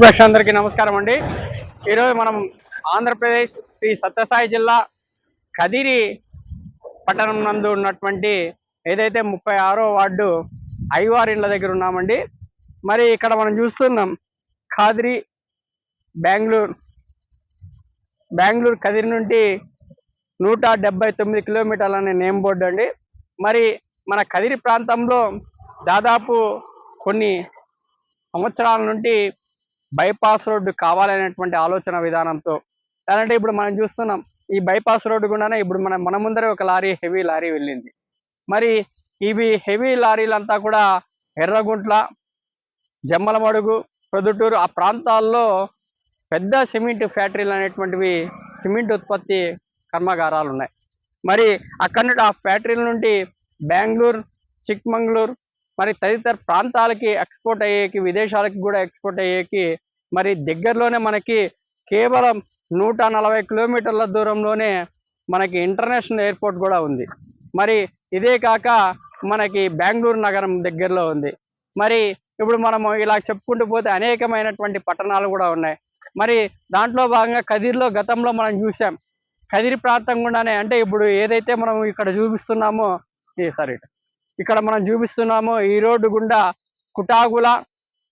ప్రేక్షకులందరికీ నమస్కారం అండి. ఈరోజు మనం ఆంధ్రప్రదేశ్ శ్రీ సత్యసాయి జిల్లా కదిరి పట్టణం నందు ఉన్నటువంటి ఏదైతే ముప్పై ఆరో వార్డు ఐవార్ ఇండ్ల దగ్గర ఉన్నామండి. మరి ఇక్కడ మనం చూస్తున్నాం ఖాద్రి బెంగళూరు బెంగళూరు కదిరి నుండి నూట డెబ్బై తొమ్మిది కిలోమీటర్లు అనే నేమ్ బోర్డు అండి. మరి మన కదిరి ప్రాంతంలో దాదాపు కొన్ని సంవత్సరాల నుండి బైపాస్ రోడ్డు కావాలనేటువంటి ఆలోచన విధానంతో. అంటే ఇప్పుడు మనం చూస్తున్నాం ఈ బైపాస్ రోడ్డు గుండానే ఇప్పుడు మన మన ముందరే ఒక లారీ హెవీ లారీ వెళ్ళింది. మరి ఇవి హెవీ లారీలంతా కూడా ఎర్రగుంట్ల జమ్మలమడుగు ప్రొద్దుటూరు ఆ ప్రాంతాల్లో పెద్ద సిమెంట్ ఫ్యాక్టరీలు అనేటువంటివి సిమెంట్ ఉత్పత్తి కర్మాగారాలు ఉన్నాయి మరి అక్కడి నుండి ఆ ఫ్యాక్టరీల నుండి బెంగళూరు చిక్మంగళూరు మరి తదితర ప్రాంతాలకి ఎక్స్పోర్ట్ అయ్యేకి విదేశాలకి కూడా ఎక్స్పోర్ట్ అయ్యేకి మరి దగ్గరలోనే మనకి కేవలం నూట నలభై కిలోమీటర్ల దూరంలోనే మనకి ఇంటర్నేషనల్ ఎయిర్పోర్ట్ కూడా ఉంది. మరి ఇదే కాక మనకి బెంగళూరు నగరం దగ్గరలో ఉంది. మరి ఇప్పుడు మనము ఇలా చెప్పుకుంటూ పోతే అనేకమైనటువంటి పట్టణాలు కూడా ఉన్నాయి. మరి దాంట్లో భాగంగా కదిరిలో గతంలో మనం చూసాం. కదిరి ప్రాంతం గుండానే అంటే ఇప్పుడు ఏదైతే మనం ఇక్కడ చూపిస్తున్నామో సారీ ఇక్కడ మనం చూపిస్తున్నాము ఈ రోడ్డు గుండా కుటాగుల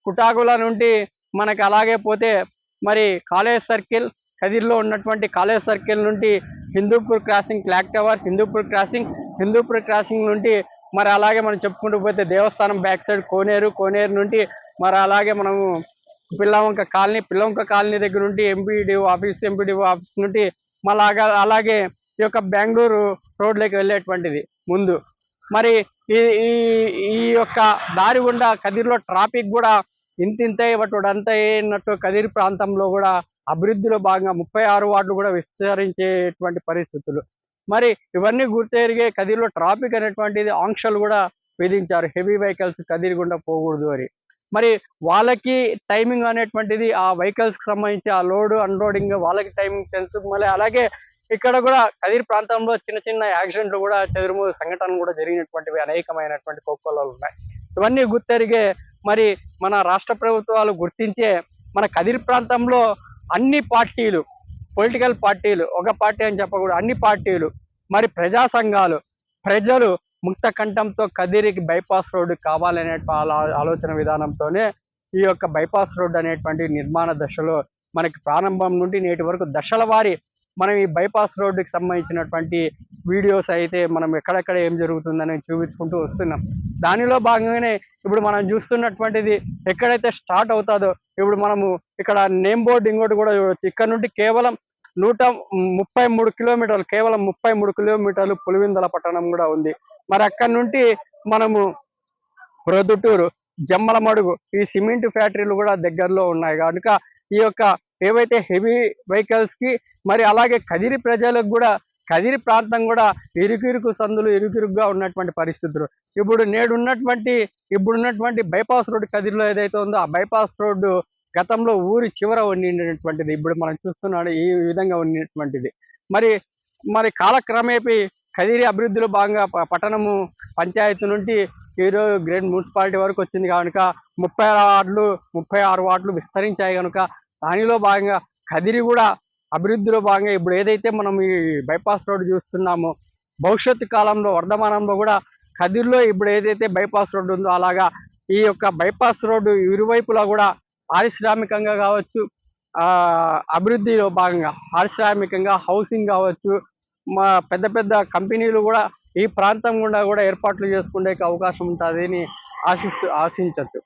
కుటాగుల నుండి మనకి అలాగే పోతే మరి కాలేజ్ సర్కిల్ కదిర్లో ఉన్నటువంటి కాలేజ్ సర్కిల్ నుండి Hindupur crossing clock tower Hindupur crossing Hindupur crossing నుండి మరి అలాగే మనం చెప్పుకుంటూ పోతే దేవస్థానం బ్యాక్ సైడ్ కోనేరు కోనేరు నుండి మరి అలాగే మనము పిల్లవంక కాలనీ పిల్లవంక కాలనీ దగ్గర నుండి ఎంపీడీఓ ఆఫీస్ ఎంపీడీఓ ఆఫీస్ నుండి మళ్ళీ అలాగే ఈ యొక్క బెంగళూరు రోడ్లోకి వెళ్ళేటువంటిది ముందు. మరి ఈ ఈ యొక్క దారి గుండా కదిరిలో ట్రాఫిక్ కూడా ఇంతింతే అంతా అన్నట్టు కదిరి ప్రాంతంలో కూడా అభివృద్ధిలో భాగంగా ముప్పై ఆరు వార్డులు కూడా విస్తరించేటువంటి పరిస్థితులు. మరి ఇవన్నీ గుర్తెరిగే కదిరిలో ట్రాఫిక్ అనేటువంటిది ఆంక్షలు కూడా విధించారు. హెవీ వెహికల్స్ కదిరి గుండా పోకూడదు అని. మరి వాళ్ళకి టైమింగ్ అనేటువంటిది ఆ వెహికల్స్కి సంబంధించి ఆ లోడ్ అన్లోడింగ్ వాళ్ళకి టైమింగ్ తెలుసు. మళ్ళీ అలాగే ఇక్కడ కూడా కదిరి ప్రాంతంలో చిన్న చిన్న యాక్సిడెంట్లు కూడా చెదురుమూడు సంఘటనలు కూడా జరిగినటువంటివి అనేకమైనటువంటి కోకొల్లలు ఉన్నాయి. ఇవన్నీ గుర్తెరిగే మరి మన రాష్ట్ర ప్రభుత్వాలు గుర్తించే మన కదిరి ప్రాంతంలో అన్ని పార్టీలు పొలిటికల్ పార్టీలు ఒక పార్టీ అని చెప్పకూడదు అన్ని పార్టీలు మరి ప్రజా సంఘాలు ప్రజలు ముక్త కంఠంతో కదిరికి బైపాస్ రోడ్డు కావాలనే ఆలోచన విధానంతోనే ఈ యొక్క బైపాస్ రోడ్డు అనేటువంటి నిర్మాణ దశలో మనకి ప్రారంభం నుండి నేటి వరకు దశల వారి మనం ఈ బైపాస్ రోడ్డుకి సంబంధించినటువంటి వీడియోస్ అయితే మనం ఎక్కడెక్కడ ఏం జరుగుతుందని చూపించుకుంటూ వస్తున్నాం. దానిలో భాగంగానే ఇప్పుడు మనం చూస్తున్నటువంటిది ఎక్కడైతే స్టార్ట్ అవుతుందో ఇప్పుడు మనము ఇక్కడ నేమ్ బోర్డు ఇంకోటి కూడా చూడవచ్చు ఇక్కడ నుండి కేవలం నూట ముప్పై మూడు కిలోమీటర్లు కేవలం ముప్పై మూడు కిలోమీటర్లు పులివిందల పట్టణం కూడా ఉంది. మరి అక్కడ నుండి మనము ప్రొద్దుటూరు జమ్మలమడుగు ఈ సిమెంట్ ఫ్యాక్టరీలు కూడా దగ్గరలో ఉన్నాయి. కనుక ఈ యొక్క ఏవైతే హెవీ వెహికల్స్కి మరి అలాగే కదిరి ప్రజలకు కూడా కదిరి ప్రాంతం కూడా ఇరుకిరుకు సందులు ఇరుకిరుగ్గా ఉన్నటువంటి పరిస్థితులు. ఇప్పుడు నేడు ఉన్నటువంటి ఇప్పుడున్నటువంటి బైపాస్ రోడ్డు కదిరిలో ఏదైతే ఉందో ఆ బైపాస్ రోడ్డు గతంలో ఊరి చివర ఉండినటువంటిది ఇప్పుడు మనం చూస్తున్నాడు ఈ విధంగా ఉన్నటువంటిది మరి మరి కాలక్రమేపీ కదిరి అభివృద్ధిలో భాగంగా పట్టణము పంచాయతీ నుండి ఈరోజు గ్రేట్ మున్సిపాలిటీ వరకు వచ్చింది కనుక ముప్పై వార్డులు ముప్పై ఆరు వార్డులు విస్తరించాయి కనుక దానిలో భాగంగా కదిరి కూడా అభివృద్ధిలో భాగంగా ఇప్పుడు ఏదైతే మనం ఈ బైపాస్ రోడ్డు చూస్తున్నామో భవిష్యత్తు కాలంలో వర్ధమానంలో కూడా కదిరిలో ఇప్పుడు ఏదైతే బైపాస్ రోడ్డు ఉందో అలాగా ఈ యొక్క బైపాస్ రోడ్డు ఇరువైపులా కూడా పారిశ్రామికంగా కావచ్చు అభివృద్ధిలో భాగంగా పారిశ్రామికంగా హౌసింగ్ కావచ్చు మా పెద్ద పెద్ద కంపెనీలు కూడా ఈ ప్రాంతం గుండా కూడా ఏర్పాట్లు చేసుకునే అవకాశం ఉంటుంది అని ఆశిస్తూ ఆశించవచ్చు